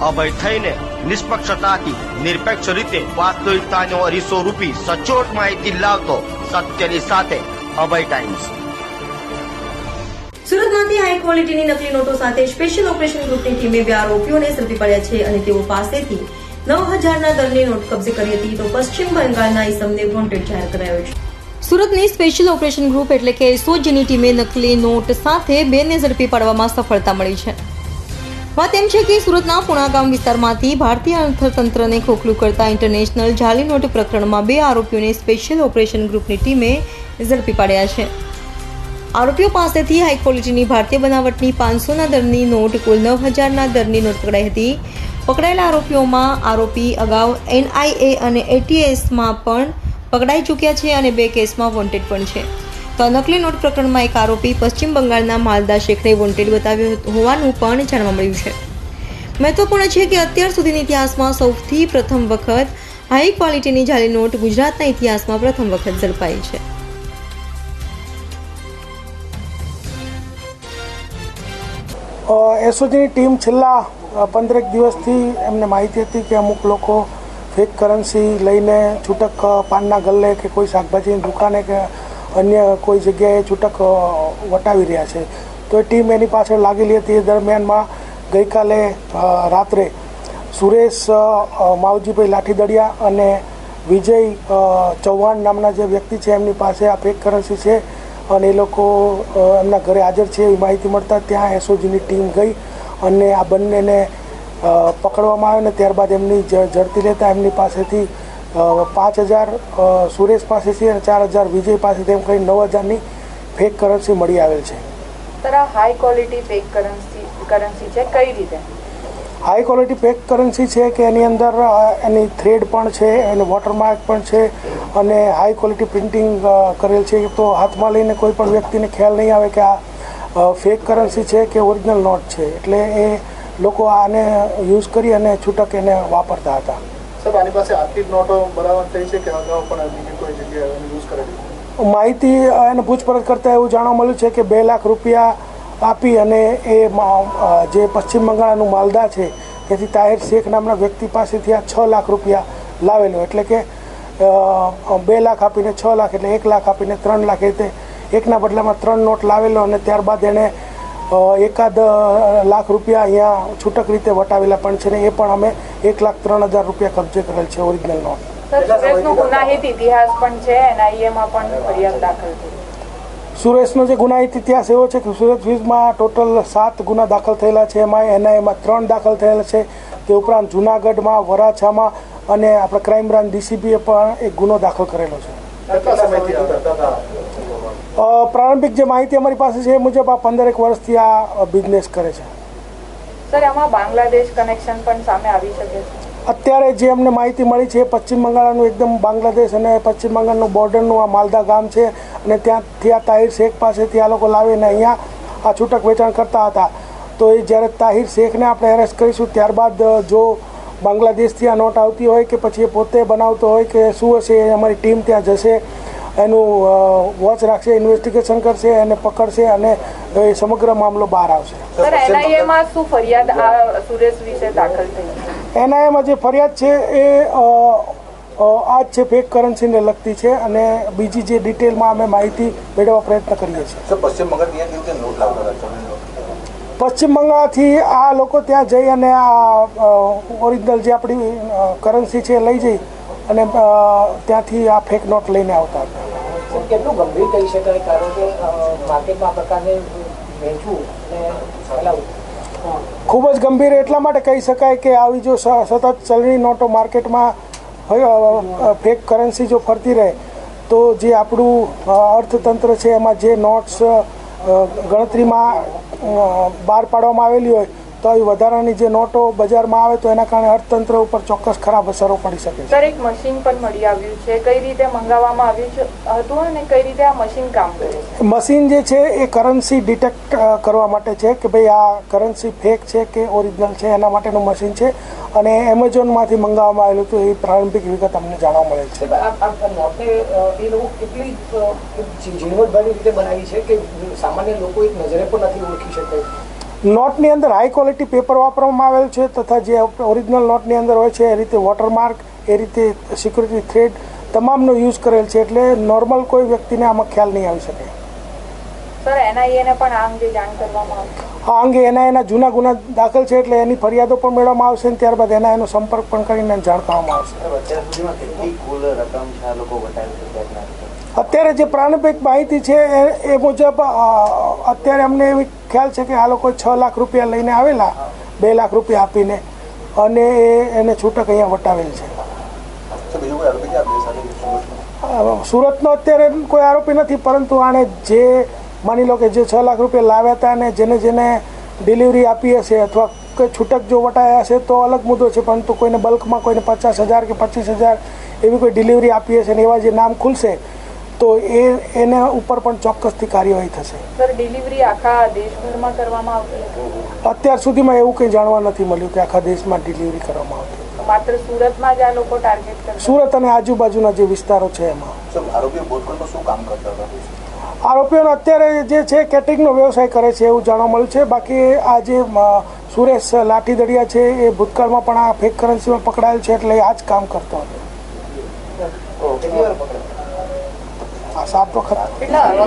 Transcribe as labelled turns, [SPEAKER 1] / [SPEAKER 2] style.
[SPEAKER 1] અભય થઈને નિષ્પક્ષતાથી નિરપેક્ષ રીતે વાસ્તવિકતાનો અરીસો રૂપી સચોટ માહિતી લાવતો સત્યની સાથે અભય ટાઈમ્સ.
[SPEAKER 2] સુરતમાંથી હાઈ ક્વોલિટીની નકલી નોટો સાથે સ્પેશિયલ ઓપરેશન ગ્રુપની ટીમે બે આરોપીઓને ઝડપી પડ્યા છે અને તેઓ પાસેથી નવ હજારના દરની નોટ કબજે કરી હતી તો પશ્ચિમ બંગાળના ઇસમને વોન્ટેડ જાહેર કરાયો છે. સુરતની સ્પેશિયલ ઓપરેશન ગ્રુપ એટલે કે એસઓજીની ટીમે નકલી નોટ સાથે બેને ઝડપી પાડવામાં સફળતા મળી છે. વાત એમ છે કે સુરતના પુણાગામ વિસ્તારમાંથી ભારતીય અર્થતંત્રને ખોખલું કરતા ઇન્ટરનેશનલ જાલી નોટ પ્રકરણમાં બે આરોપીઓને સ્પેશિયલ ઓપરેશન ગ્રુપની ટીમે ઝડપી પાડ્યા છે. આરોપીઓ પાસેથી હાઈ ભારતીય બનાવટની પાંચસોના દરની નોટ, કુલ નવ હજારના દરની નોટ પકડાઈ હતી. પકડાયેલા આરોપીઓમાં આરોપી અગાઉ એનઆઈએ અને એટીએસમાં પણ પકડાઈ ચૂક્યા છે અને બે કેસમાં વોન્ટેડ પણ છે. તો નકલી નોટ પ્રકરણમાં એક આરોપી પશ્ચિમ બંગાળના માલદા શેખને વોન્ટેડ બતાવ્યો હોવાનું પણ જાણવા મળ્યું છે. મહત્વપૂર્ણ છે કે અત્યાર સુધીના ઇતિહાસમાં સૌથી પ્રથમ વખત હાઈ ક્વોલિટીની જાલી નોટ ગુજરાતના ઇતિહાસમાં પ્રથમ વખત ઝડપાઈ છે.
[SPEAKER 3] એસઓજીની ટીમ છેલ્લા પંદરેક દિવસથી એમને માહિતી હતી કે અમુક લોકો ફેક કરન્સી લઈને છૂટક પાનના ગલ્લે કે કોઈ શાકભાજીની દુકાને કે અન્ય કોઈ જગ્યાએ છૂટક વટાવી રહ્યા છે. તો એ ટીમ એની પાછળ લાગેલી હતી. એ દરમિયાનમાં ગઈકાલે રાત્રે સુરેશ માવજીભાઈ લાઠીદડિયા અને વિજય ચૌહાણ નામના જે વ્યક્તિ છે, એમની પાસે આ ફેક કરન્સી છે અને એ લોકો એમના ઘરે હાજર છે એવી માહિતી મળતા ત્યાં એસઓજીની ટીમ ગઈ અને આ બંનેને પકડવામાં આવ્યો ને ત્યારબાદ એમની જ- ઝડપી લેતા એમની પાસેથી પાંચ હજાર સુરેશ પાસેથી અને ચાર હજાર વિજય પાસેથી એમ કરી નવ હજારની ફેક કરન્સી મળી આવેલ છે.
[SPEAKER 4] High quality fake currency currency છે? કઈ રીતે?
[SPEAKER 3] હાઈ ક્વોલિટી પેક કરન્સી છે કે એની અંદર એની થ્રેડ પણ છે એનું વોટરમાર્ક પણ છે અને હાઈ ક્વોલિટી પ્રિન્ટિંગ કરેલ છે. તો હાથમાં લઈને કોઈ પણ વ્યક્તિને ખ્યાલ નહીં આવે કે આ ફેક કરન્સી છે કે ઓરિજિનલ નોટ છે. એટલે એ લોકો આને યુઝ કરી અને છૂટક એને વાપરતા હતા. માહિતી અને પૂછપરછ કરતા એવું જાણવા મળ્યું છે કે બે લાખ રૂપિયા આપી અને એ જે પશ્ચિમ બંગાળનું માલદા છે તેથી તાહિર શેખ નામના વ્યક્તિ પાસેથી આ છ લાખ રૂપિયા લાવેલો. એટલે કે બે લાખ આપીને છ લાખ એટલે એક લાખ આપીને ત્રણ લાખ. એ રીતે એકના બદલામાં ત્રણ નોટ લાવેલો અને ત્યારબાદ એણે એકાદ લાખ રૂપિયા અહીંયા છૂટક રીતે વટાવેલા પણ છે ને એ પણ અમે એક લાખ ત્રણ હજાર રૂપિયા કબજે કરેલ છે ઓરિજિનલ નોટ
[SPEAKER 4] સુરેશનો ઇતિહાસ પણ છે એનઆઈએમાં પણ ફરિયાદ દાખલ થઈ.
[SPEAKER 3] સુરેશનો જે ગુનાહિત ઇતિહાસ એવો છે કે સુરત વીજમાં ટોટલ સાત ગુના દાખલ થયેલા છે એમાં એનઆઈમાં ત્રણ દાખલ થયેલા છે તે ઉપરાંત જુનાગઢમાં વરાછામાં અને આપણે ક્રાઇમ બ્રાન્ચ ડીસીબીએ પણ એક ગુનો દાખલ કરેલો છે. પ્રારંભિક જે માહિતી અમારી પાસે છે એ મુજબ આ પંદરેક વર્ષથી આ બિઝનેસ કરે છે.
[SPEAKER 4] સર આમાં બાંગ્લાદેશ કનેક્શન પણ સામે આવી શકે છે?
[SPEAKER 3] અત્યારે જે અમને માહિતી મળી છે પશ્ચિમ બંગાળનું એકદમ બાંગ્લાદેશ અને પશ્ચિમ બંગાળનું બોર્ડરનું આ માલદા ગામ છે અને ત્યાંથી આ તાહિર શેખ પાસેથી આ લોકો લાવીને અહીંયા આ છૂટક વેચાણ કરતા હતા. તો એ જ્યારે તાહિર શેખને આપણે એરેસ્ટ કરીશું ત્યારબાદ જો બાંગ્લાદેશથી આ નોટ આવતી હોય કે પછી એ પોતે બનાવતો હોય કે શું હશે એ અમારી ટીમ ત્યાં જશે. એનું વોચ રાખશે ઇન્વેસ્ટિગેશન કરશે એને પકડશે અને એ સમગ્ર મામલો બહાર આવશે.
[SPEAKER 4] એનઆઈએમાં શું ફરિયાદ આ સુરેશ વિશે દાખલ થઈ?
[SPEAKER 3] એનઆઈએમાં જે ફરિયાદ છે એ આ જ છે ફેક કરન્સીને લગતી છે અને બીજી જે ડિટેલમાં અમે માહિતી મેળવવા પ્રયત્ન કરીએ છીએ.
[SPEAKER 5] પશ્ચિમ
[SPEAKER 3] પશ્ચિમ બંગાળથી આ લોકો ત્યાં જઈ અને આ ઓરિજિનલ જે આપણી કરન્સી છે એ લઈ જઈ અને ત્યાંથી આ ફેક નોટ લઈને આવતા હતા.
[SPEAKER 6] કેટલું ગંભીર કહી શકાય? કારણ કે માર્કેટમાં પ્રકારને વેચવું અને ફેલાવવું
[SPEAKER 3] ખૂબ જ ગંભીર એટલા માટે કહી શકાય કે આવી જો સ- સતત ચલણી નોટો માર્કેટમાં હોય, ફેક કરન્સી જો ફરતી રહે તો જે આપણું અર્થતંત્ર છે એમાં જે નોટ્સ ગણતરીમાં બહાર પાડવામાં આવેલી હોય તો આવી વધારાની જે નોટો બજારમાં આવે તો એના કારણે અર્થતંત્ર ઉપર ચોક્કસ ખરાબ અસરો પડી શકે છે.
[SPEAKER 4] સર એક મશીન પણ મળી આવ્યું છે. કઈ રીતે મંગાવવામાં આવ્યું છે હતું અને કઈ રીતે આ મશીન કામ કરે છે?
[SPEAKER 3] મશીન જે છે એ કરન્સી ડિટેક્ટ કરવા માટે છે કે ભાઈ આ કરન્સી ફેક છે કે ઓરિજિનલ છે એના માટેનું મશીન છે અને એમેઝોનમાંથી મંગાવવામાં આવેલું હતું એ પ્રારંભિક વિગત અમને જાણવા મળે છે.
[SPEAKER 6] સાહેબ, આ આ- આ નોટને અ, એ લોકો કેટલી ઝીણવટભરી રીતે બનાવી છે કે સામાન્ય લોકો એક નજરે પણ નથી ઓળખી શકે
[SPEAKER 3] નોટની અંદર હાઈ ક્વોલિટી પેપર વાપરવામાં આવેલ છે તથા જે ઓરિજિનલ નોટની અંદર હોય છે એ રીતે વોટરમાર્ક એ રીતે સિક્યુરિટી થ્રેડ તમામનો યુઝ કરેલ છે એટલે નોર્મલ કોઈ વ્યક્તિને આમાં ખ્યાલ નહીં આવી શકે.
[SPEAKER 4] આ અંગે આવશે.
[SPEAKER 3] આ અંગે એના એના જૂના ગુના દાખલ છે એટલે એની ફરિયાદો પણ મેળવવામાં આવશે અને ત્યારબાદ એના એનો સંપર્ક પણ કરીને જાણ કરવામાં આવશે.
[SPEAKER 7] અત્યાર
[SPEAKER 3] જે પ્રારંભિક માહિતી છે એ એ મુજબ અત્યારે અમને એવી ખ્યાલ છે કે આ લોકો છ લાખ રૂપિયા લઈને આવેલા બે લાખ રૂપિયા આપીને અને એને છૂટક અહીંયા વટાવેલ છે. સુરતનો અત્યારે કોઈ આરોપી નથી પરંતુ આણે જે માની લો કે જે છ લાખ રૂપિયા લાવ્યા હતા અને જેને જેને ડિલિવરી આપી હશે અથવા કોઈ છૂટક જો વટાયા હશે તો અલગ મુદ્દો છે પરંતુ કોઈને બલ્કમાં કોઈને પચાસ હજાર કે પચીસ હજાર એવી કોઈ ડિલિવરી આપી હશે ને એવા જે નામ ખુલશે તો એ એના ઉપર પણ ચોક્કસથી કાર્યવાહી થશે.
[SPEAKER 4] સર ડિલિવરી આખા દેશભરમાં કરવામાં આવતી
[SPEAKER 3] અત્યાર સુધીમાં એવું કંઈ જાણવા નથી મળ્યું કે આખા દેશમાં ડિલિવરી કરવામાં આવતી
[SPEAKER 4] માત્ર સુરતમાં જ આ લોકો ટાર્ગેટ
[SPEAKER 3] સુરત અને આજુબાજુના જે વિસ્તારો છે એમાં.
[SPEAKER 5] આરોપીઓ શું કામ કરતા હતા?
[SPEAKER 3] આરોપીઓનો અત્યારે જે છે કેટરિંગનો વ્યવસાય કરે છે એવું જાણવા મળ્યું છે. બાકી આ જે સુરેશ લાઠીદડિયા છે એ ભૂતકાળમાં પણ આ ફેક કરન્સીમાં પકડાયેલ છે એટલે આ જ કામ કરતો હતો.
[SPEAKER 7] કેટલી વાર પકડાયા?